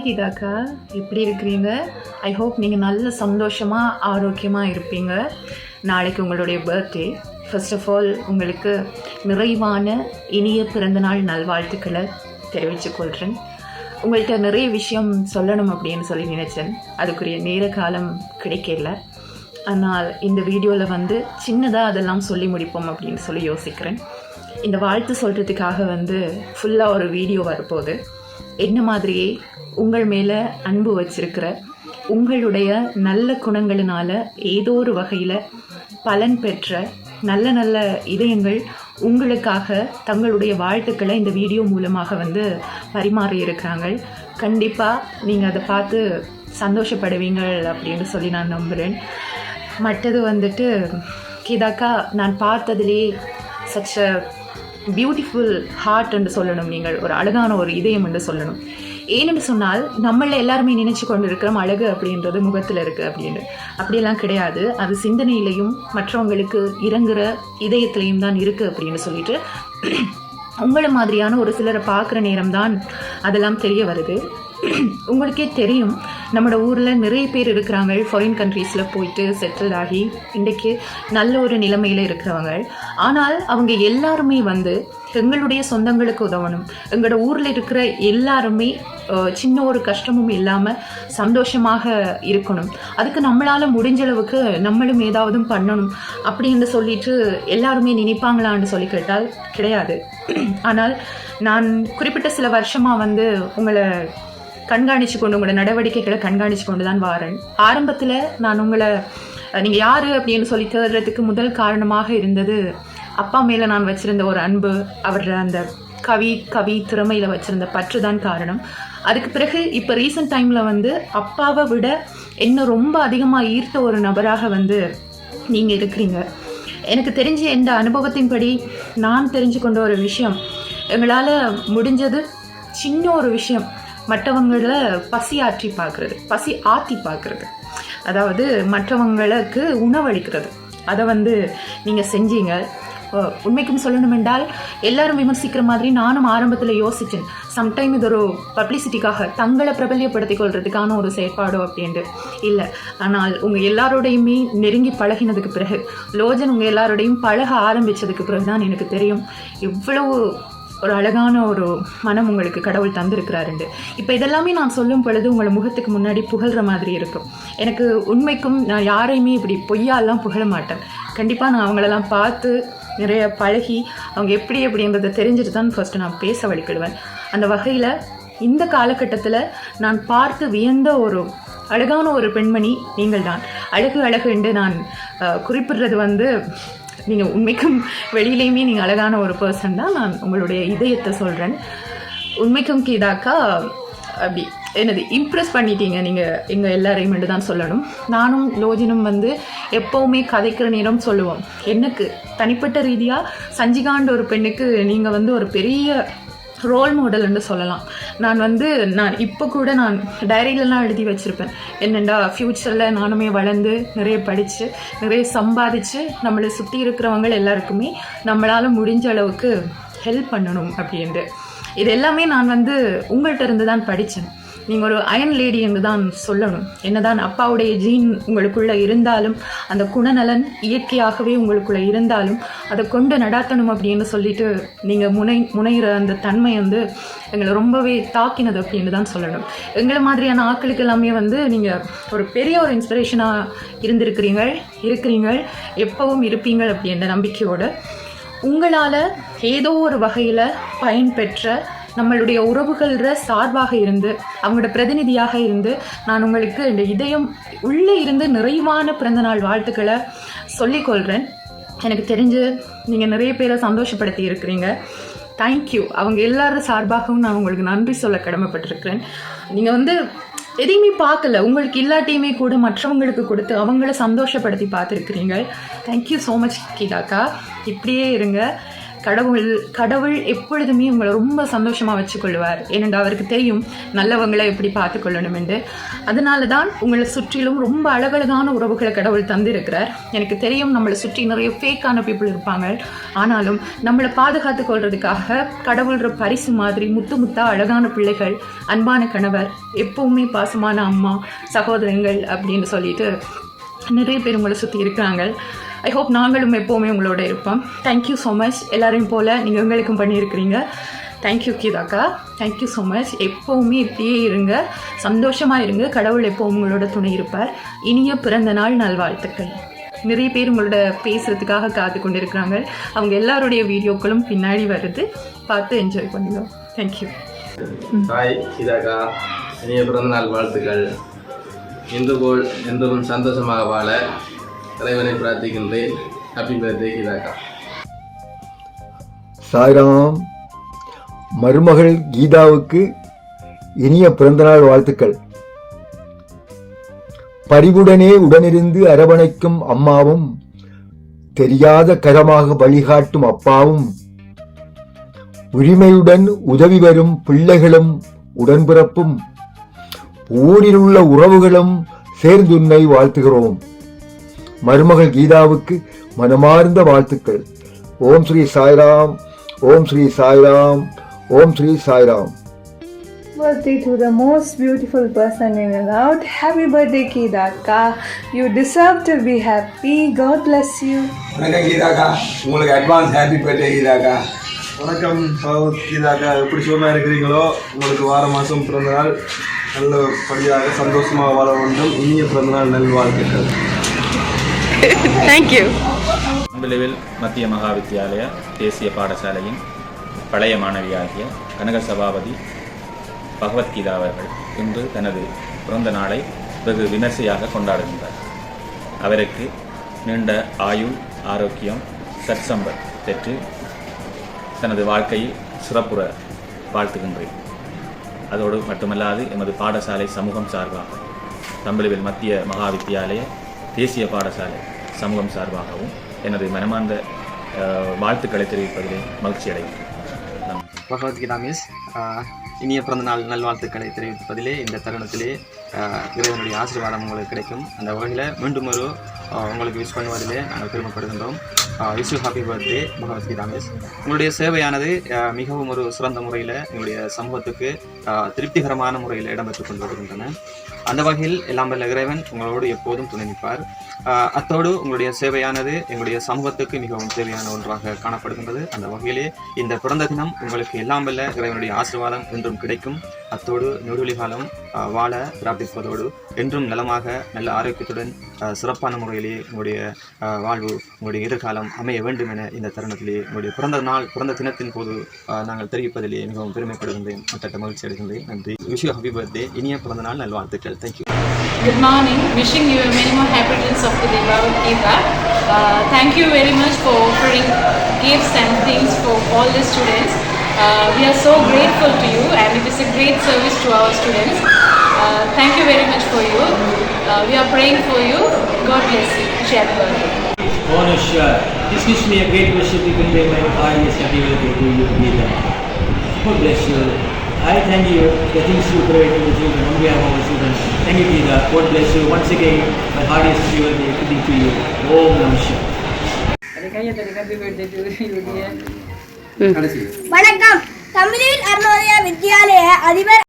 Hi கீதாக்கா எப்படி இருக்கிறீங்க? I hope நீங்கள் நல்ல சந்தோஷமாக ஆரோக்கியமாக இருப்பீங்க. நாளைக்கு உங்களுடைய பர்த்டே ஃபர்ஸ்ட் ஆஃப் ஆல் உங்களுக்கு நிறைவான இனிய பிறந்தநாள் நல்வாழ்த்துக்களை தெரிவித்துக்கொள்கிறேன் உங்கள்கிட்ட நிறைய விஷயம் சொல்லணும் அப்படின்னு சொல்லி நினச்சேன். அதுக்குரிய நேர காலம் கிடைக்கல. ஆனால் இந்த வீடியோவில் வந்து சின்னதாக அதெல்லாம் சொல்லி முடிப்போம் அப்படின்னு சொல்லி யோசிக்கிறேன். இந்த வாழ்த்து சொல்கிறதுக்காக வந்து ஃபுல்லாக ஒரு வீடியோ வரப்போகுது. என்ன மாதிரியே உங்கள் மேலே அன்பு வச்சிருக்கிற உங்களுடைய நல்ல குணங்களினால ஏதோ ஒரு வகையில் பலன் பெற்ற நல்ல நல்ல இதயங்கள் உங்களுக்காக தங்களுடைய வாழ்த்துக்களை இந்த வீடியோ மூலமாக வந்து பரிமாறி இருக்கிறாங்க கண்டிப்பாக நீங்கள் அதை பார்த்து சந்தோஷப்படுவீங்க அப்படின்னு சொல்லி நான் நம்புகிறேன் மற்றது வந்துட்டு கிதாக்கா நான் பார்த்ததிலே சச்ச பியூட்டிஃபுல் ஹார்ட் என்று சொல்லணும் நீங்கள் ஒரு அழகான ஒரு இதயம் என்று சொல்லணும். ஏனென்று சொன்னால் நம்மள எல்லாருமே நினைச்சு கொண்டு இருக்கிறோம் அழகு அப்படின்றது முகத்தில் இருக்குது அப்படின்னு. அப்படியெல்லாம் கிடையாது. அது சிந்தனையிலையும் மற்றவங்களுக்கு இறங்குற இதயத்திலையும் தான் இருக்குது அப்படின்னு சொல்லிட்டு உங்களை மாதிரியான ஒரு சிலரை பார்க்குற நேரம் தான் அதெல்லாம் தெரிய வருது. உங்களுக்கே தெரியும் நம்மளோட ஊரில் நிறைய பேர் இருக்கிறாங்க. ஃபாரின் கண்ட்ரீஸில் போயிட்டு செட்டில் ஆகி இன்றைக்கு நல்ல ஒரு நிலைமையில் இருக்கிறவங்க. ஆனால் அவங்க எல்லாருமே வந்து எங்களுடைய சொந்தங்களுக்கு உதவணும். எங்களோட ஊரில் இருக்கிற எல்லாருமே சின்ன ஒரு கஷ்டமும் இல்லாமல் சந்தோஷமாக இருக்கணும். அதுக்கு நம்மளால் முடிஞ்ச அளவுக்கு நம்மளும் ஏதாவது பண்ணணும் அப்படின்னு சொல்லிட்டு எல்லாருமே நினைப்பாங்களான்னு சொல்லி கேட்டால் கிடையாது. ஆனால் நான் குறிப்பிட்ட சில வருஷமாக வந்து உங்களை கண்காணிச்சு கொண்டு உங்களோட நடவடிக்கைகளை கண்காணிச்சு கொண்டு தான் வாரேன். ஆரம்பத்தில் நான் உங்களை நீங்கள் யார் அப்படின்னு சொல்லி தேடுறதுக்கு முதல் காரணமாக இருந்தது அப்பா மேலே நான் வச்சிருந்த ஒரு அன்பு அவரோட அந்த கவி கவி திறமையில் வச்சிருந்த பற்று தான் காரணம். அதுக்கு பிறகு இப்போ ரீசெண்ட் டைமில் வந்து அப்பாவை விட என்ன ரொம்ப அதிகமாக ஈர்த்த ஒரு நபராக வந்து நீங்கள் இருக்கிறீங்க. எனக்கு தெரிஞ்ச இந்த அனுபவத்தின்படி நான் தெரிஞ்சு கொண்ட ஒரு விஷயம் எங்களால் முடிஞ்சது சின்ன ஒரு விஷயம் மற்றவங்கள பசி ஆற்றி பார்க்குறது பசி ஆற்றி பார்க்குறது. அதாவது மற்றவங்களுக்கு உணவளிக்கிறது அதை வந்து நீங்கள் செஞ்சீங்க. உண்மைக்கும் சொல்லணும் என்றால் எல்லாரும் விமர்சிக்கிற மாதிரி நானும் ஆரம்பத்தில் யோசிச்சேன். சம்டைம் இது ஒரு பப்ளிசிட்டிக்காக தங்களை பிரபல்யப்படுத்திக் கொள்றதுக்கான ஒரு செயற்பாடோ அப்படின்ட்டு. இல்லை ஆனால் உங்கள் எல்லாரோடையுமே நெருங்கி பழகினதுக்கு பிறகு லோஜன் உங்கள் எல்லாரோடையும் பழக ஆரம்பித்ததுக்கு பிறகு தான் எனக்கு தெரியும். இவ்வளவு ஒரு அழகான ஒரு மனம் உங்களுக்கு கடவுள் தந்திருக்கிறாருண்டு. இப்போ இதெல்லாமே நான் சொல்லும் பொழுது உங்களை முகத்துக்கு முன்னாடி புகழ்கிற மாதிரி இருக்கும். எனக்கு உண்மைக்கும் நான் யாரையுமே இப்படி பொய்யாலாம் புகழ மாட்டேன். கண்டிப்பாக நான் அவங்களெல்லாம் பார்த்து நிறைய பழகி அவங்க எப்படி எப்படின்றத தெரிஞ்சுட்டு தான் ஃபஸ்ட்டு நான் பேச வழிக்கிடுவேன் அந்த வகையில் இந்த காலகட்டத்தில் நான் பார்த்து வியந்த ஒரு அழகான ஒரு பெண்மணி நீங்கள் தான் அழகு அழகு என்று நான் குறிப்பிடுறது வந்து நீங்கள் உண்மைக்கும் வெளியிலையுமே நீங்கள் அழகான ஒரு பர்சன் தான். நான் உங்களுடைய இதயத்தை சொல்கிறேன் உண்மைக்கும் கீதாக்கா அப்படி என்னது இம்ப்ரெஸ் பண்ணிட்டீங்க நீங்கள் எங்கள் எல்லாரையும் என்று தான் சொல்லணும். நானும் லோஜினும் வந்து எப்போவுமே கதைக்கிற நேரம் சொல்லுவோம். எனக்கு தனிப்பட்ட ரீதியாக சஞ்சிகாண்ட ஒரு பெண்ணுக்கு நீங்கள் வந்து ஒரு பெரிய ரோல் மாடல்னு சொல்லலாம். நான் வந்து நான் இப்போ கூட நான் டைரியிலலாம் எழுதி வச்சுருப்பேன். என்னெண்டா ஃப்யூச்சரில் நானுமே வளர்ந்து நிறைய படித்து நிறைய சம்பாதிச்சு நம்மளை சுற்றி இருக்கிறவங்க எல்லாருக்குமே நம்மளால் முடிஞ்ச அளவுக்கு ஹெல்ப் பண்ணணும் அப்படின்ட்டு. இது எல்லாமே நான் வந்து உங்கள்கிட்ட இருந்து தான் படித்தேன் நீங்கள் ஒரு அயன் லேடி என்று தான் சொல்லணும். என்னதான் அப்பாவுடைய ஜீன் உங்களுக்குள்ளே இருந்தாலும் அந்த குணநலன் இயற்கையாகவே உங்களுக்குள்ளே இருந்தாலும் அதை கொண்டு நடாத்தணும் அப்படின்னு சொல்லிட்டு நீங்கள் முனை முனைகிற அந்த தன்மை வந்து எங்களை ரொம்பவே தாக்கினது அப்படின்னு தான் சொல்லணும். எங்களை மாதிரியான ஆக்களுக்கு எல்லாமே வந்து நீங்கள் ஒரு பெரிய ஒரு இன்ஸ்பிரேஷனாக இருந்திருக்கிறீங்க இருக்கிறீங்க எப்பவும் இருப்பீங்க அப்படின்ற நம்பிக்கையோடு உங்களால் ஏதோ ஒரு வகையில் பயன்பெற்ற நம்மளுடைய உறவுகள சார்பாக இருந்து அவங்களோட பிரதிநிதியாக இருந்து நான் உங்களுக்கு இந்த இதயம் உள்ளே இருந்து நிறைவான பிறந்தநாள் வாழ்த்துக்களை சொல்லிக்கொள்கிறேன் எனக்கு தெரிஞ்சு நீங்கள் நிறைய பேரை சந்தோஷப்படுத்தி இருக்கிறீங்க. தேங்க்யூ அவங்க எல்லாரும் சார்பாகவும் நான் உங்களுக்கு நன்றி சொல்ல கடமைப்பட்டிருக்கிறேன். நீங்கள் வந்து எதையுமே பார்க்கல. உங்களுக்கு இல்லாட்டியுமே கூட மற்றவங்களுக்கு கொடுத்து அவங்கள சந்தோஷப்படுத்தி பார்த்துருக்கிறீங்க. தேங்க்யூ ஸோ மச் கீதாக்கா. இப்படியே இருங்க. கடவுள் கடவுள் எப்பொழுதுமே உங்களை ரொம்ப சந்தோஷமாக வச்சுக்கொள்வார். ஏனென்றால் அவருக்கு தெரியும் நல்லவங்களை எப்படி பார்த்துக்கொள்ளணும் என்று அதனால தான் உங்களை சுற்றிலும் ரொம்ப அழகழகான உறவுகளை கடவுள் தந்திருக்கிறார். எனக்கு தெரியும் நம்மளை சுற்றி நிறைய ஃபேக்கான பீப்புள் இருப்பாங்க. ஆனாலும் நம்மளை பாதுகாத்து கொள்றதுக்காக கடவுள்ற பரிசு மாதிரி முத்து முத்தா அழகான பிள்ளைகள் அன்பான கணவர் எப்பவுமே பாசமான அம்மா சகோதரங்கள் அப்படின்னு சொல்லிட்டு நிறைய பேர் உங்களை சுற்றி இருக்கிறாங்க. ஐ ஹோப் நாங்களும் எப்போவுமே உங்களோட இருப்போம். தேங்க்யூ ஸோ மச் எல்லாரையும் போல் நீங்கள் உங்களுக்கும் பண்ணியிருக்கிறீங்க. தேங்க்யூ கீதாக்கா தேங்க்யூ ஸோ மச் எப்போவுமே இப்படியே இருங்க. சந்தோஷமாக இருங்க. கடவுள் எப்போ உங்களோட துணை இருப்பார். இனிய பிறந்த நாள் நல்வாழ்த்துக்கள். நிறைய பேர் உங்களோட பேசுகிறதுக்காக காத்து கொண்டிருக்கிறாங்க. அவங்க எல்லாருடைய வீடியோக்களும் பின்னாடி வருது. பார்த்து என்ஜாய் பண்ணுங்க. தேங்க்யூ ஹாய் கீதாக்கா இனிய பிறந்த நாள் வாழ்த்துக்கள். இந்து போல் எந்தவும் சந்தோஷமாக வாழ தலைவனை பிரார்த்திக்கின்றேன். ஹாப்பி பர்த்டே கீதாக்கா சாய்ராம் மருமகள் கீதாவுக்கு இனிய பிறந்தநாள் வாழ்த்துக்கள். பரிவுடனே உடனிருந்து அரவணைக்கும் அம்மாவும் தெரியாத கரமாக வழிகாட்டும் அப்பாவும் உரிமையுடன் உதவி வரும் பிள்ளைகளும் உடன்பிறப்பும் ஊரில் உள்ள உறவுகளும் சேர்ந்துன்னை வாழ்த்துகிறோம். மருமகள் கீதாவுக்கு மனமார்ந்த வாழ்த்துக்கள் Om Shri Sairam Om Shri Sairam Om Shri Sairam birthday to the most beautiful person in the world. Happy birthday, Kidaka. You deserve to be happy. God bless you. வணக்கம் கீதாக்கா உங்களுக்கு அட்வான்ஸ் ஹாப்பி பர்த்டே கீதாக்கா வணக்கம் கீதாக்கா எப்படி சுகமாக இருக்கிறீங்களோ உங்களுக்கு வார மாதம் பிறந்த நாள் நல்லபடியாக சந்தோஷமாக வாழ வேண்டும் இனிய பிறந்த நாள் நல்வாழ்த்துக்கள் தேங்க்யூ விளைவில் மத்திய மகா வித்தியாலய தேசிய பாடசாலையின் பழைய மாணவியாகிய கனக சபாபதி பகவத்கீதா அவர்கள் இன்று தனது பிறந்த நாளை வெகு விமர்சையாக கொண்டாடுகின்றார். அவருக்கு நீண்ட ஆயுள் ஆரோக்கியம் சற்சம்பத் பெற்று தனது வாழ்க்கையில் சிறப்புற வாழ்த்துகின்றேன். அதோடு மட்டுமல்லாது எமது பாடசாலை சமூகம் சார்பாக தம்பளவில் மத்திய மகா வித்தியாலய தேசிய பாடசாலை சமூகம் சார்பாகவும் எனது மனமார்ந்த வாழ்த்துக்களை தெரிவிப்பதிலே மகிழ்ச்சி அடைகிறேன். பகவத்கீதா மிஸ். ஆஹ், இனிய பிறந்தநாள் நல்வாழ்த்துக்களை தெரிவிப்பதிலே இந்த தருணத்திலே இறைவனுடைய ஆசீர்வாதம் உங்களுக்கு கிடைக்கும். அந்த வகையில் மீண்டும் ஒரு உங்களுக்கு விஷ் பண்ணுவதிலே நாங்கள் பெருமைப்படுகின்றோம். Wish happy birthday Bhagavad Gita miss. உங்களுடைய சேவையானது மிகவும் ஒரு சிறந்த முறையில் எங்களுடைய சமூகத்துக்கு திருப்திகரமான முறையில் இடம்பெற்றுக் கொண்டு வருகின்றன. அந்த வகையில் எல்லாம் வல்ல இறைவன் உங்களோடு எப்போதும் துணை நிற்பார் அத்தோடு உங்களுடைய சேவையானது எங்களுடைய சமூகத்துக்கு மிகவும் தேவையான ஒன்றாக காணப்படுகின்றது. அந்த வகையிலே இந்த பிறந்த தினம் உங்களுக்கு எல்லாம் வல்ல இறைவனுடைய ஆசீர்வாதம் என்றும் கிடைக்கும். அத்தோடு நெடுவழி காலம் வாழ பிரார்த்திப்பதோடு என்றும் நலமாக நல்ல ஆரோக்கியத்துடன் சிறப்பான முறையிலே உங்களுடைய வாழ்வு உங்களுடைய எதிர்காலம் அமைய வேண்டும் என இந்த தருணத்திலே உங்களுடைய பிறந்த நாள் பிறந்த தினத்தின் போது நாங்கள் தெரிவிப்பதிலே மிகவும் பெருமைப்படுகின்றேன். மற்ற மகிழ்ச்சி அடைகின்றேன். நன்றி. விஷ் ஹாப்பி பர்த்டே இனிய பிறந்த நாள் நல்வாழ்த்துக்கள். Thank you good morning wishing you many more happy returns of the day, Bhagavad Gita. Uh, thank you very much for offering gifts and things for all the students. Uh, we are so grateful to you and it is a great service to our students. Uh, thank you very much for you. Uh, we are praying for you. God bless you. Happy birthday. Oh no, sure. This gives me a great pleasure to convey my highest happy birthday to you, Gita. God bless you. I thank you the things you pray to the children on behalf of our children. Thank you, Gita. God bless you. Once again, my heartiest happy birthday to you. Om Namah Shivaya. வணக்கம் தமிழில் அருணோதய வித்யாலய அதிபர்